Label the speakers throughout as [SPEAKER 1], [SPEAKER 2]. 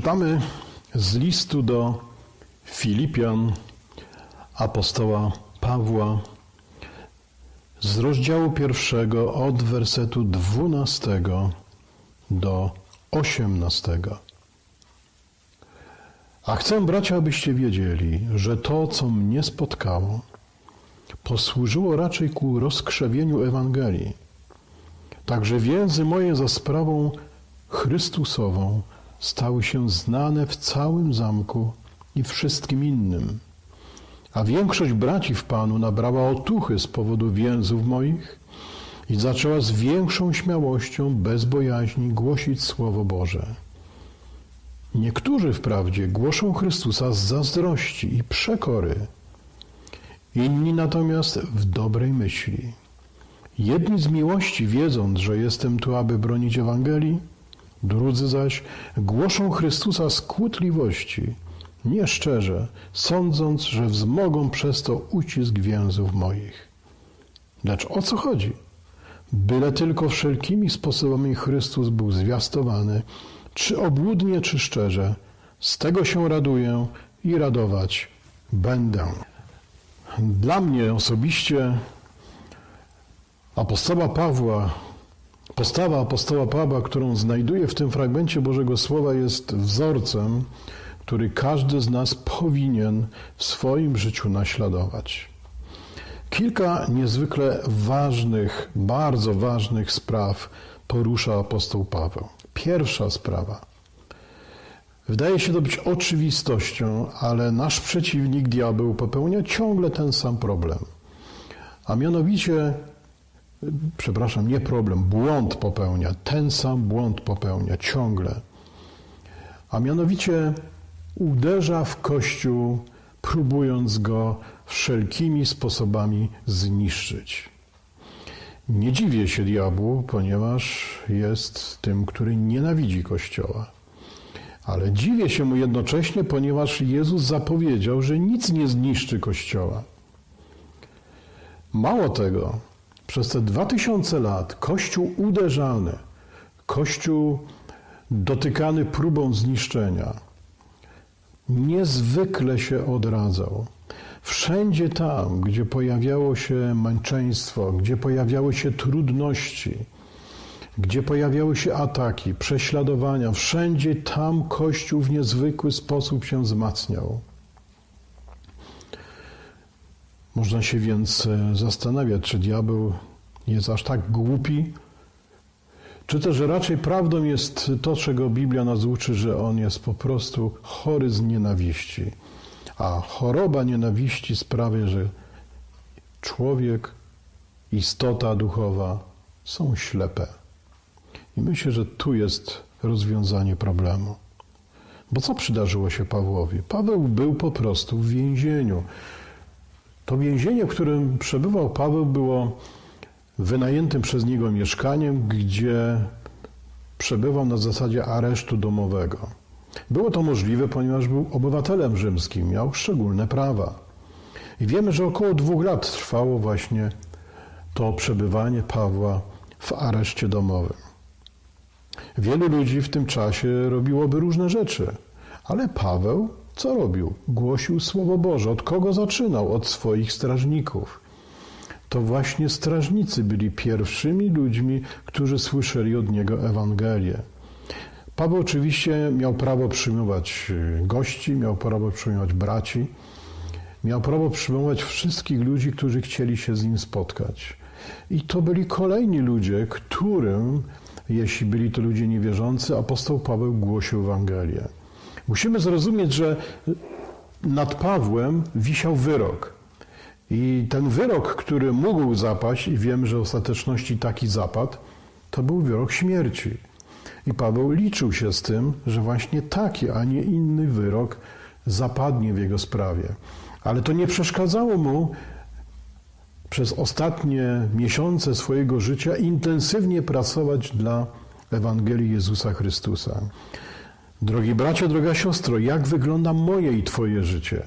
[SPEAKER 1] Czytamy z listu do Filipian apostoła Pawła z rozdziału pierwszego od wersetu 12 do 18. A chcę, bracia, abyście wiedzieli, że to, co mnie spotkało, posłużyło raczej ku rozkrzewieniu Ewangelii. Także więzy moje za sprawą Chrystusową stały się znane w całym zamku i wszystkim innym. A większość braci w Panu nabrała otuchy z powodu więzów moich i zaczęła z większą śmiałością, bez bojaźni głosić Słowo Boże. Niektórzy wprawdzie głoszą Chrystusa z zazdrości i przekory, inni natomiast w dobrej myśli. Jedni z miłości, wiedząc, że jestem tu, aby bronić Ewangelii, drudzy zaś głoszą Chrystusa z kłótliwości, nieszczerze, sądząc, że wzmogą przez to ucisk więzów moich. Lecz o co chodzi? Byle tylko wszelkimi sposobami Chrystus był zwiastowany, czy obłudnie, czy szczerze, z tego się raduję i radować będę. Dla mnie osobiście apostoła Pawła, postawa apostoła Pawła, którą znajduję w tym fragmencie Bożego Słowa, jest wzorcem, który każdy z nas powinien w swoim życiu naśladować. Kilka niezwykle ważnych, bardzo ważnych spraw porusza apostoł Paweł. Pierwsza sprawa. Wydaje się to być oczywistością, ale nasz przeciwnik, diabeł, popełnia ciągle ten sam problem. A mianowicie, przepraszam, nie problem, błąd popełnia, ten sam błąd popełnia ciągle. A mianowicie uderza w Kościół, próbując go wszelkimi sposobami zniszczyć. Nie dziwię się diabłu, ponieważ jest tym, który nienawidzi Kościoła. Ale dziwię się mu jednocześnie, ponieważ Jezus zapowiedział, że nic nie zniszczy Kościoła. Mało tego, przez te dwa tysiące lat Kościół uderzany, Kościół dotykany próbą zniszczenia, niezwykle się odradzał. Wszędzie tam, gdzie pojawiało się męczeństwo, gdzie pojawiały się trudności, gdzie pojawiały się ataki, prześladowania, wszędzie tam Kościół w niezwykły sposób się wzmacniał. Można się więc e, zastanawiać, czy diabeł jest aż tak głupi, czy też raczej prawdą jest to, czego Biblia nas uczy, że on jest po prostu chory z nienawiści. A choroba nienawiści sprawia, że człowiek, istota duchowa są ślepe. I myślę, że tu jest rozwiązanie problemu. Bo co przydarzyło się Pawłowi? Paweł był po prostu w więzieniu. To więzienie, w którym przebywał Paweł, było wynajętym przez niego mieszkaniem, gdzie przebywał na zasadzie aresztu domowego. Było to możliwe, ponieważ był obywatelem rzymskim, miał szczególne prawa. I wiemy, że około dwóch lat trwało właśnie to przebywanie Pawła w areszcie domowym. Wielu ludzi w tym czasie robiłoby różne rzeczy, ale Paweł co robił? Głosił Słowo Boże. Od kogo zaczynał? Od swoich strażników. To właśnie strażnicy byli pierwszymi ludźmi, którzy słyszeli od niego Ewangelię. Paweł oczywiście miał prawo przyjmować gości, miał prawo przyjmować braci, miał prawo przyjmować wszystkich ludzi, którzy chcieli się z nim spotkać. I to byli kolejni ludzie, którym, jeśli byli to ludzie niewierzący, apostoł Paweł głosił Ewangelię. Musimy zrozumieć, że nad Pawłem wisiał wyrok. I ten wyrok, który mógł zapaść, i wiem, że w ostateczności taki zapadł, to był wyrok śmierci. I Paweł liczył się z tym, że właśnie taki, a nie inny wyrok zapadnie w jego sprawie. Ale to nie przeszkadzało mu przez ostatnie miesiące swojego życia intensywnie pracować dla Ewangelii Jezusa Chrystusa. Drogi bracie, droga siostro, jak wygląda moje i Twoje życie?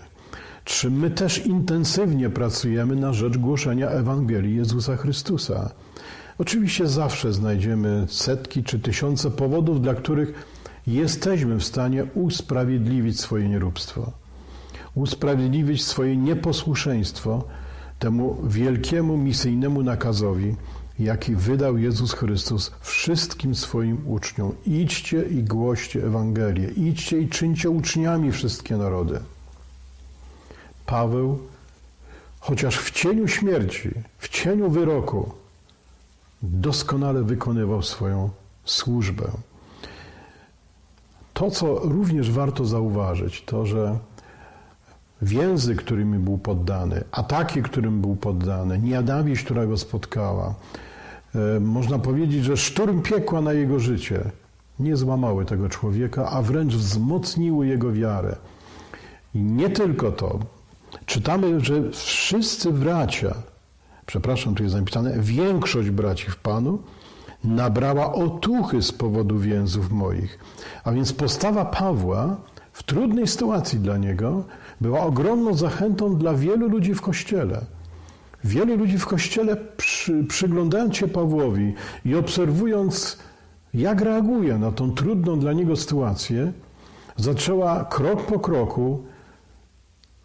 [SPEAKER 1] Czy my też intensywnie pracujemy na rzecz głoszenia Ewangelii Jezusa Chrystusa? Oczywiście zawsze znajdziemy setki czy tysiące powodów, dla których jesteśmy w stanie usprawiedliwić swoje nieróbstwo, usprawiedliwić swoje nieposłuszeństwo temu wielkiemu misyjnemu nakazowi, jaki wydał Jezus Chrystus wszystkim swoim uczniom. Idźcie i głoście Ewangelię, idźcie i czyńcie uczniami wszystkie narody. Paweł, chociaż w cieniu śmierci, w cieniu wyroku, doskonale wykonywał swoją służbę. To, co również warto zauważyć, to, że więzy, którymi był poddany, ataki, którym był poddany, nienawiść, która go spotkała, e, można powiedzieć, że szturm piekła na jego życie nie złamały tego człowieka, a wręcz wzmocniły jego wiarę. I nie tylko to. Czytamy, że wszyscy bracia, przepraszam, tu jest napisane, większość braci w Panu nabrała otuchy z powodu więzów moich. A więc postawa Pawła w trudnej sytuacji dla niego była ogromną zachętą dla wielu ludzi w Kościele. Wielu ludzi w Kościele, przy, przyglądając się Pawłowi i obserwując, jak reaguje na tą trudną dla niego sytuację, zaczęła krok po kroku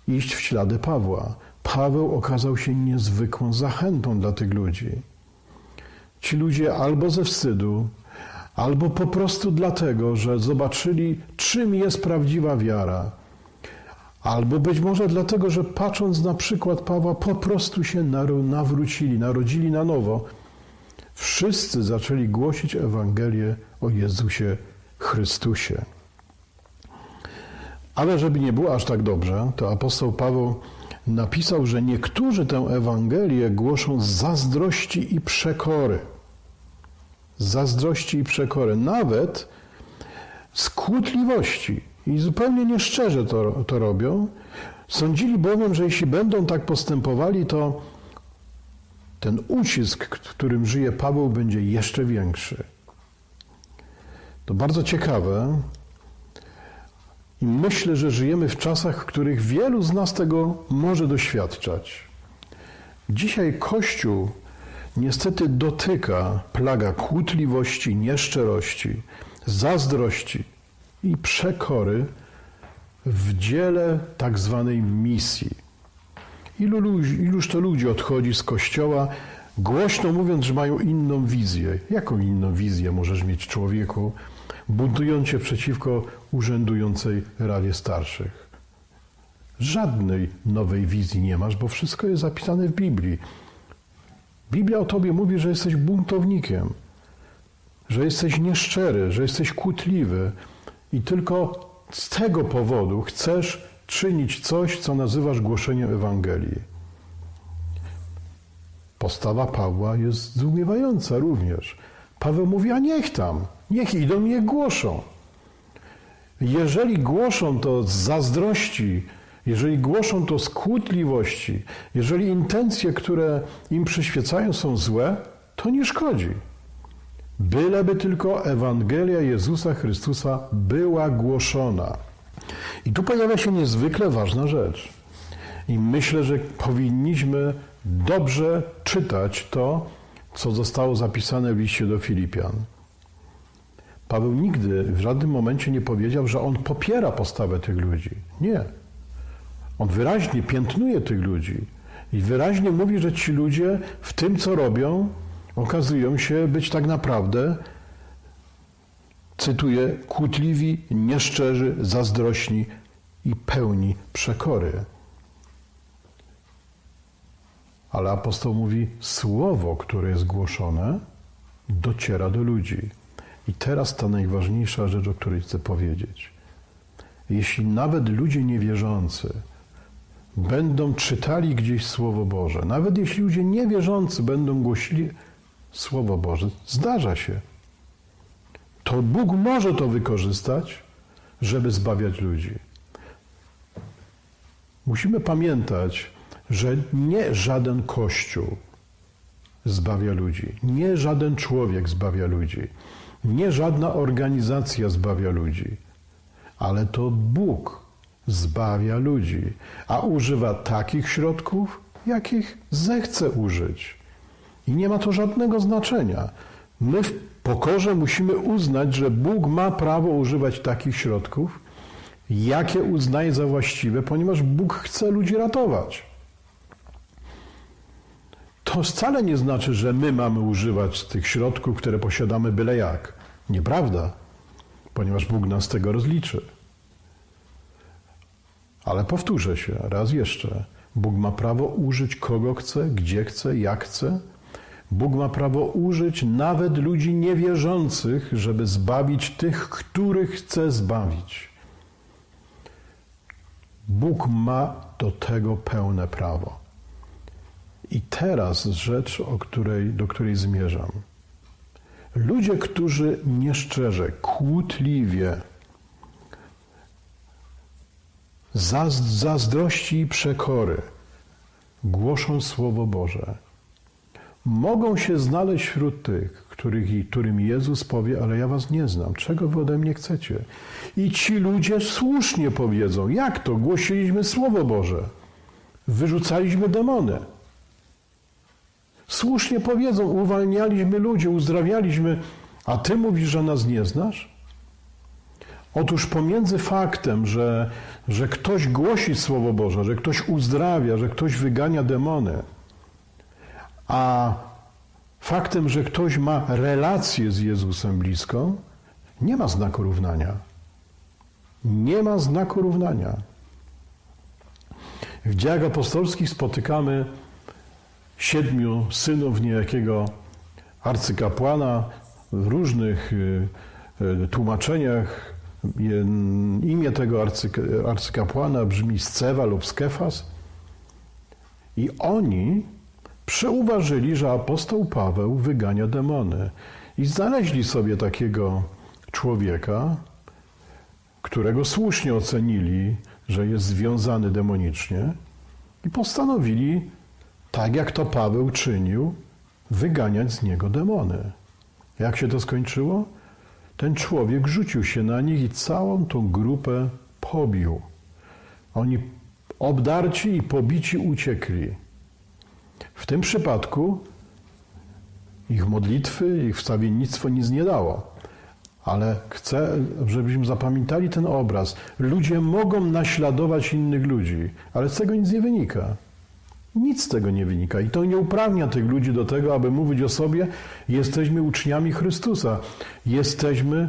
[SPEAKER 1] iść w ślady Pawła. Paweł okazał się niezwykłą zachętą dla tych ludzi. Ci ludzie albo ze wstydu, albo po prostu dlatego, że zobaczyli, czym jest prawdziwa wiara, albo być może dlatego, że patrząc na przykład Pawła, po prostu się nawrócili, narodzili na nowo. Wszyscy zaczęli głosić Ewangelię o Jezusie Chrystusie. Ale żeby nie było aż tak dobrze, to apostoł Paweł napisał, że niektórzy tę Ewangelię głoszą z zazdrości i przekory. Zazdrości i przekory, nawet z kłótliwości. I zupełnie nieszczerze to, to robią. Sądzili bowiem, że jeśli będą tak postępowali, to ten ucisk, którym żyje Paweł, będzie jeszcze większy. To bardzo ciekawe, i myślę, że żyjemy w czasach, w których wielu z nas tego może doświadczać. Dzisiaj Kościół niestety dotyka plaga kłótliwości, nieszczerości, zazdrości i przekory w dziele tak zwanej misji. Ilu iluż to ludzi odchodzi z kościoła, głośno mówiąc, że mają inną wizję. Jaką inną wizję możesz mieć człowieku, buntując się przeciwko urzędującej Radzie Starszych. Żadnej nowej wizji nie masz, bo wszystko jest zapisane w Biblii. Biblia o tobie mówi, że jesteś buntownikiem, że jesteś nieszczery, że jesteś kłótliwy i tylko z tego powodu chcesz czynić coś, co nazywasz głoszeniem Ewangelii. Postawa Pawła jest zdumiewająca również. Paweł mówi, a niech tam, niech idą, niech głoszą. Jeżeli głoszą to z zazdrości, jeżeli głoszą to z kłótliwości, jeżeli intencje, które im przyświecają, są złe, to nie szkodzi. Byleby tylko Ewangelia Jezusa Chrystusa była głoszona. I tu pojawia się niezwykle ważna rzecz. I myślę, że powinniśmy dobrze czytać to, co zostało zapisane w liście do Filipian. Paweł nigdy w żadnym momencie nie powiedział, że on popiera postawę tych ludzi. Nie. On wyraźnie piętnuje tych ludzi i wyraźnie mówi, że ci ludzie w tym, co robią, okazują się być tak naprawdę, cytuję, kłótliwi, nieszczerzy, zazdrośni i pełni przekory. Ale apostoł mówi, słowo, które jest głoszone, dociera do ludzi. I teraz ta najważniejsza rzecz, o której chcę powiedzieć. Jeśli nawet ludzie niewierzący będą czytali gdzieś Słowo Boże, nawet jeśli ludzie niewierzący będą głosili Słowo Boże, zdarza się. To Bóg może to wykorzystać, żeby zbawiać ludzi. Musimy pamiętać, że nie żaden kościół zbawia ludzi, nie żaden człowiek zbawia ludzi. Nie żadna organizacja zbawia ludzi, ale to Bóg zbawia ludzi, a używa takich środków, jakich zechce użyć. I nie ma to żadnego znaczenia, My w pokorze musimy uznać, że Bóg ma prawo używać takich środków, jakie uznaje za właściwe, ponieważ Bóg chce ludzi ratować. To wcale nie znaczy, że my mamy używać tych środków, które posiadamy byle jak. Nieprawda, ponieważ Bóg nas tego rozliczy. Ale powtórzę się raz jeszcze. Bóg ma prawo użyć kogo chce, gdzie chce, jak chce. Bóg ma prawo użyć nawet ludzi niewierzących, żeby zbawić tych, których chce zbawić. Bóg ma do tego pełne prawo. I teraz rzecz, o której, do której zmierzam. Ludzie, którzy nieszczerze, kłótliwie, z zazdrości i przekory głoszą Słowo Boże, mogą się znaleźć wśród tych, których, którym Jezus powie, ale ja was nie znam, czego wy ode mnie chcecie? I ci ludzie słusznie powiedzą, jak to? Głosiliśmy Słowo Boże, wyrzucaliśmy demony. Słusznie powiedzą, uwalnialiśmy ludzi, uzdrawialiśmy, a ty mówisz, że nas nie znasz? Otóż pomiędzy faktem, że, że ktoś głosi Słowo Boże, że ktoś uzdrawia, że ktoś wygania demony, a faktem, że ktoś ma relację z Jezusem bliską, nie ma znaku równania. Nie ma znaku równania. W dziejach apostolskich spotykamy siedmiu synów niejakiego arcykapłana w różnych y, y, tłumaczeniach. Imię tego arcykapłana brzmi Scewa lub Skefas. I oni przeuważyli, że apostoł Paweł wygania demony. I znaleźli sobie takiego człowieka, którego słusznie ocenili, że jest związany demonicznie, i postanowili tak jak to Paweł czynił, wyganiać z niego demony. Jak się to skończyło? Ten człowiek rzucił się na nich i całą tą grupę pobił. Oni obdarci i pobici uciekli. W tym przypadku ich modlitwy, ich wstawiennictwo nic nie dało. Ale chcę, żebyśmy zapamiętali ten obraz. Ludzie mogą naśladować innych ludzi, ale z tego nic nie wynika. Nic z tego nie wynika i to nie uprawnia tych ludzi do tego, aby mówić o sobie: jesteśmy uczniami Chrystusa, jesteśmy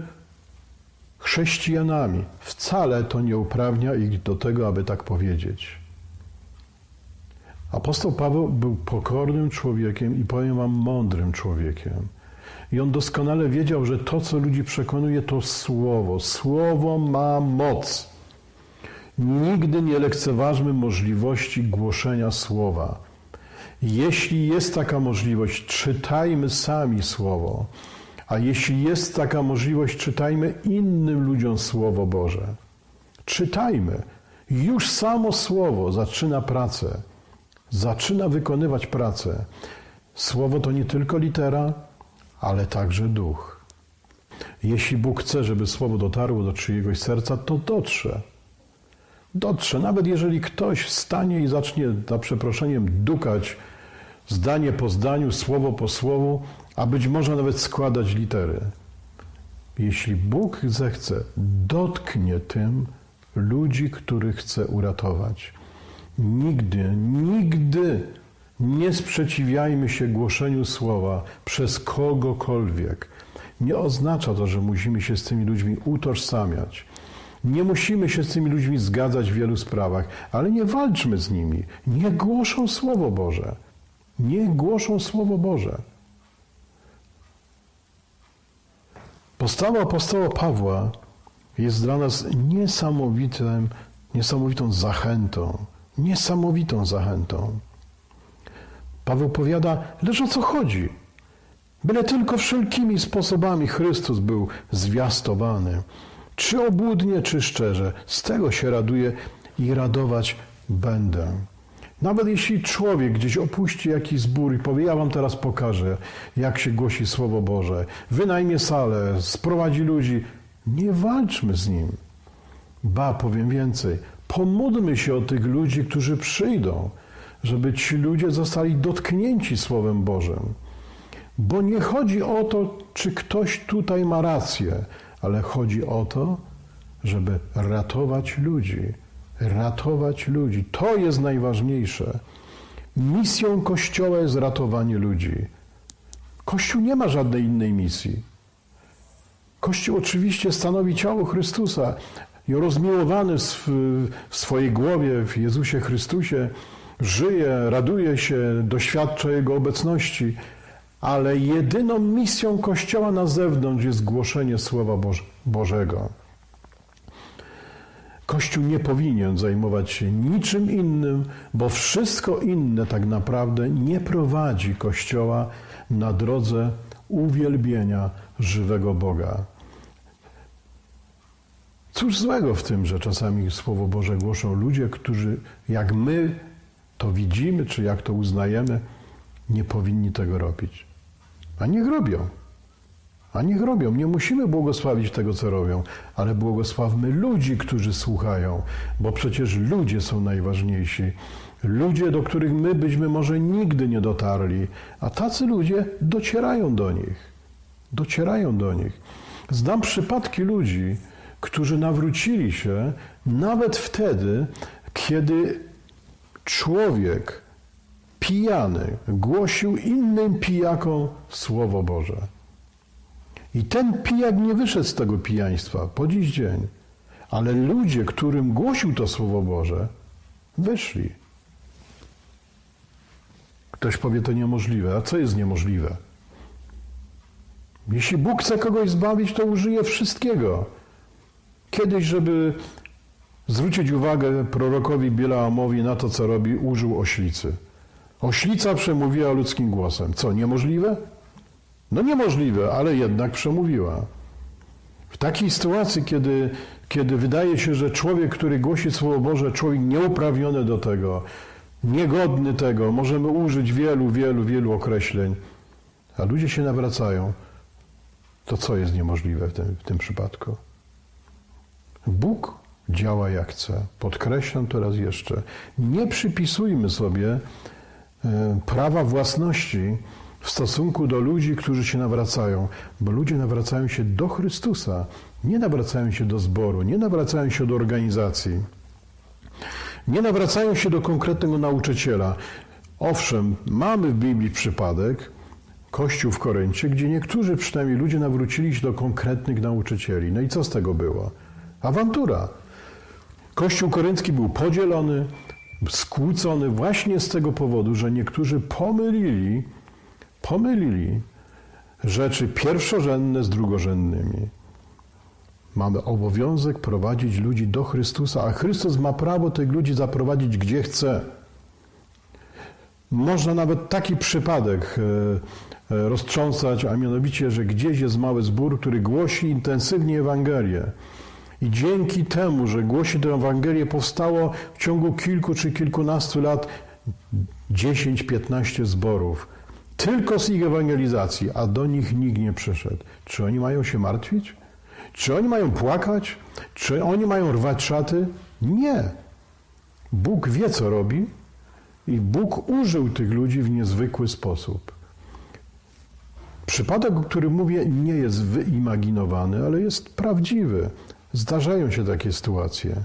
[SPEAKER 1] chrześcijanami. Wcale to nie uprawnia ich do tego, aby tak powiedzieć. Apostoł Paweł był pokornym człowiekiem i powiem wam mądrym człowiekiem. I on doskonale wiedział, że to, co ludzi przekonuje, to słowo. Słowo ma moc. Nigdy nie lekceważmy możliwości głoszenia słowa. Jeśli jest taka możliwość, czytajmy sami słowo. A jeśli jest taka możliwość, czytajmy innym ludziom Słowo Boże. Czytajmy. Już samo Słowo zaczyna pracę, zaczyna wykonywać pracę. Słowo to nie tylko litera, ale także duch. Jeśli Bóg chce, żeby Słowo dotarło do czyjegoś serca, to dotrze dotrze. Nawet jeżeli ktoś stanie i zacznie, za przeproszeniem, dukać zdanie po zdaniu, słowo po słowu, a być może nawet składać litery. Jeśli Bóg zechce, dotknie tym ludzi, których chce uratować. Nigdy, nigdy nie sprzeciwiajmy się głoszeniu słowa przez kogokolwiek. Nie oznacza to, że musimy się z tymi ludźmi utożsamiać. Nie musimy się z tymi ludźmi zgadzać w wielu sprawach, ale nie walczmy z nimi. Nie głoszą Słowo Boże. Nie głoszą Słowo Boże. Postawa apostoła Pawła jest dla nas niesamowitym, niesamowitą zachętą. Niesamowitą zachętą. Paweł powiada, lecz o co chodzi? Byle tylko wszelkimi sposobami Chrystus był zwiastowany. Czy obłudnie, czy szczerze, z tego się raduję i radować będę. Nawet jeśli człowiek gdzieś opuści jakiś zbór i powie, ja wam teraz pokażę, jak się głosi Słowo Boże, wynajmie salę, sprowadzi ludzi, nie walczmy z nim. Ba, powiem więcej, pomódlmy się o tych ludzi, którzy przyjdą, żeby ci ludzie zostali dotknięci Słowem Bożym. Bo nie chodzi o to, czy ktoś tutaj ma rację, ale chodzi o to, żeby ratować ludzi. Ratować ludzi. To jest najważniejsze. Misją Kościoła jest ratowanie ludzi. Kościół nie ma żadnej innej misji. Kościół oczywiście stanowi ciało Chrystusa i rozmiłowany w sw- w swojej głowie w Jezusie Chrystusie żyje, raduje się, doświadcza Jego obecności, ale jedyną misją Kościoła na zewnątrz jest głoszenie Słowa Boż- Bożego. Kościół nie powinien zajmować się niczym innym, bo wszystko inne tak naprawdę nie prowadzi Kościoła na drodze uwielbienia żywego Boga. Cóż złego w tym, że czasami Słowo Boże głoszą ludzie, którzy jak my to widzimy, czy jak to uznajemy, nie powinni tego robić. A niech robią. A niech robią. Nie musimy błogosławić tego, co robią, ale błogosławmy ludzi, którzy słuchają, bo przecież ludzie są najważniejsi. Ludzie, do których my byśmy może nigdy nie dotarli, a tacy ludzie docierają do nich. Docierają do nich. Znam przypadki ludzi, którzy nawrócili się nawet wtedy, kiedy człowiek pijany głosił innym pijakom Słowo Boże. I ten pijak nie wyszedł z tego pijaństwa po dziś dzień. Ale ludzie, którym głosił to Słowo Boże, wyszli. Ktoś powie, to niemożliwe. A co jest niemożliwe? Jeśli Bóg chce kogoś zbawić, to użyje wszystkiego. Kiedyś, żeby zwrócić uwagę prorokowi Bileamowi na to, co robi, użył oślicy. Oślica przemówiła ludzkim głosem. Co, niemożliwe? No niemożliwe, ale jednak przemówiła. W takiej sytuacji, kiedy, kiedy wydaje się, że człowiek, który głosi Słowo Boże, człowiek nieuprawniony do tego, niegodny tego, możemy użyć wielu, wielu, wielu określeń, a ludzie się nawracają, to co jest niemożliwe w tym, w tym przypadku? Bóg działa jak chce. Podkreślam to raz jeszcze. Nie przypisujmy sobie prawa własności w stosunku do ludzi, którzy się nawracają, bo ludzie nawracają się do Chrystusa, nie nawracają się do zboru, nie nawracają się do organizacji, nie nawracają się do konkretnego nauczyciela. Owszem, mamy w Biblii przypadek, Kościół w Koryncie, gdzie niektórzy przynajmniej ludzie nawrócili się do konkretnych nauczycieli. No i co z tego było? Awantura. Kościół koryncki był podzielony, skłócony właśnie z tego powodu, że niektórzy pomylili, pomylili rzeczy pierwszorzędne z drugorzędnymi. Mamy obowiązek prowadzić ludzi do Chrystusa, a Chrystus ma prawo tych ludzi zaprowadzić gdzie chce. Można nawet taki przypadek e, e, roztrząsać, a mianowicie, że gdzieś jest mały zbór, który głosi intensywnie Ewangelię. I dzięki temu, że głosi tę Ewangelię, powstało w ciągu kilku czy kilkunastu lat 10-15 zborów. Tylko z ich ewangelizacji, a do nich nikt nie przyszedł. Czy oni mają się martwić? Czy oni mają płakać? Czy oni mają rwać szaty? Nie. Bóg wie, co robi i Bóg użył tych ludzi w niezwykły sposób. Przypadek, o którym mówię, nie jest wyimaginowany, ale jest prawdziwy. Zdarzają się takie sytuacje.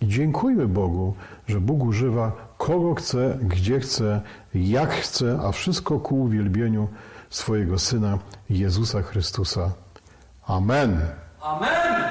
[SPEAKER 1] I dziękujmy Bogu, że Bóg używa kogo chce, gdzie chce, jak chce, a wszystko ku uwielbieniu swojego Syna Jezusa Chrystusa. Amen.
[SPEAKER 2] Amen!